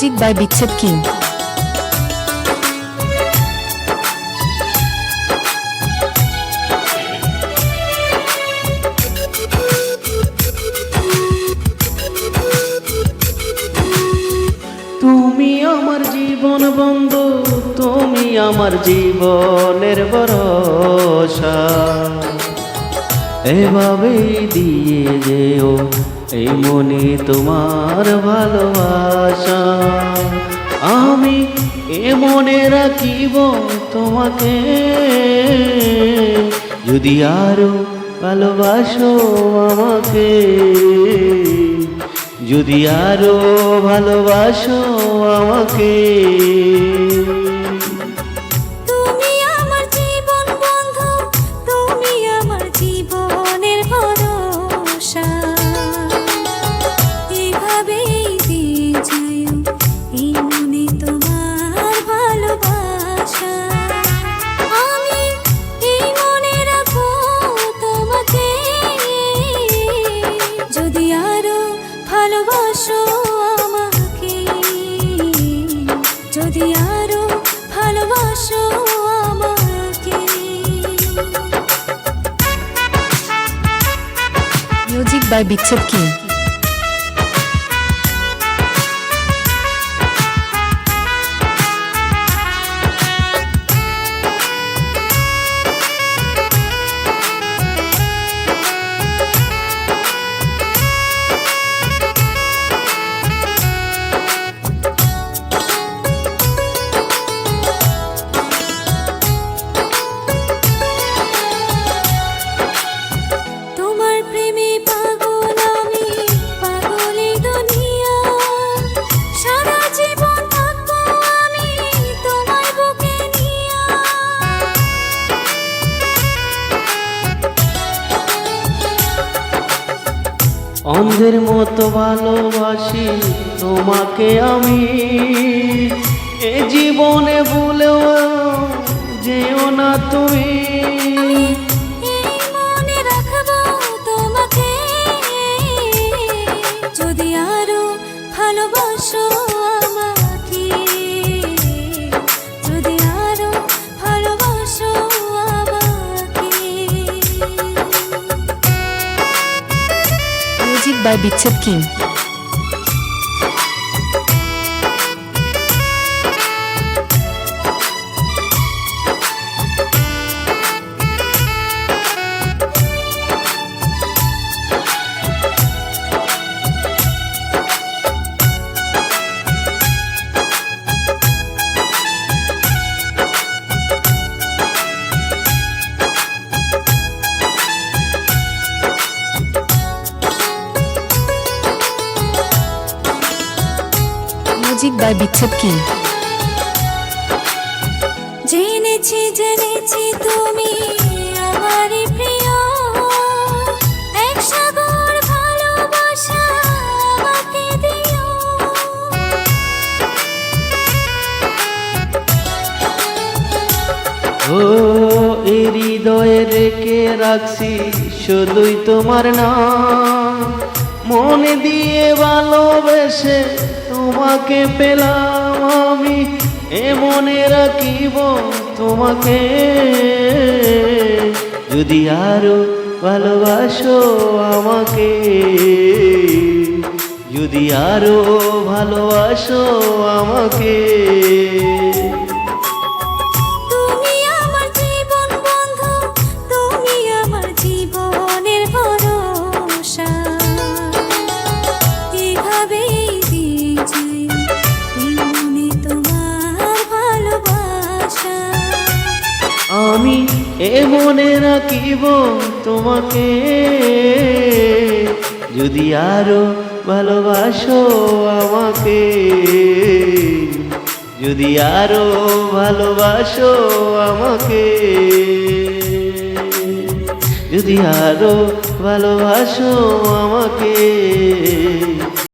Music by Bichchhed king তুমি আমার জীবন বন্ধু তুমি আমার জীবনের ভরসা। এভাবেই দিয়ে যেও, এই মনে তোমার ভালোবাসা। আমি এ মনে রাখিব তোমাকে, যদি আরও ভালোবাসো আমাকে। যদি আরও ভালোবাসো আমাকে। ভালোবাসো আমাকে। যদি আরও ভালোবাসো আমাকে। মিউজিক বাই বিচ্ছেদ কিং অন্ধের মতো ভালোবাসি তোমাকে আমি। এ জীবনে ভুলেও যেও না তুমি। Music by Bichchhed king music by Bichchhed king জেনেছি জেনেছি তুমি আমারই প্রিয়। এক সাগর ভালোবাসা আমাকে দিও। ও এই হৃদয়ে রেখে রাখছি শুধুই তোমার নাম। মনে দিয়ে ভালোবেসে তোমাকে পেলাম আমি, এ মনে রাখিব তোমাকে। যদি আরও ভালোবাসো আমাকে, যদি আরও ভালোবাসো আমাকে। এ মনে রাখিব তোমাকে। যদি আরও ভালোবাসো আমাকে। যদি আরও ভালোবাসো আমাকে। যদি আরও ভালোবাসো আমাকে।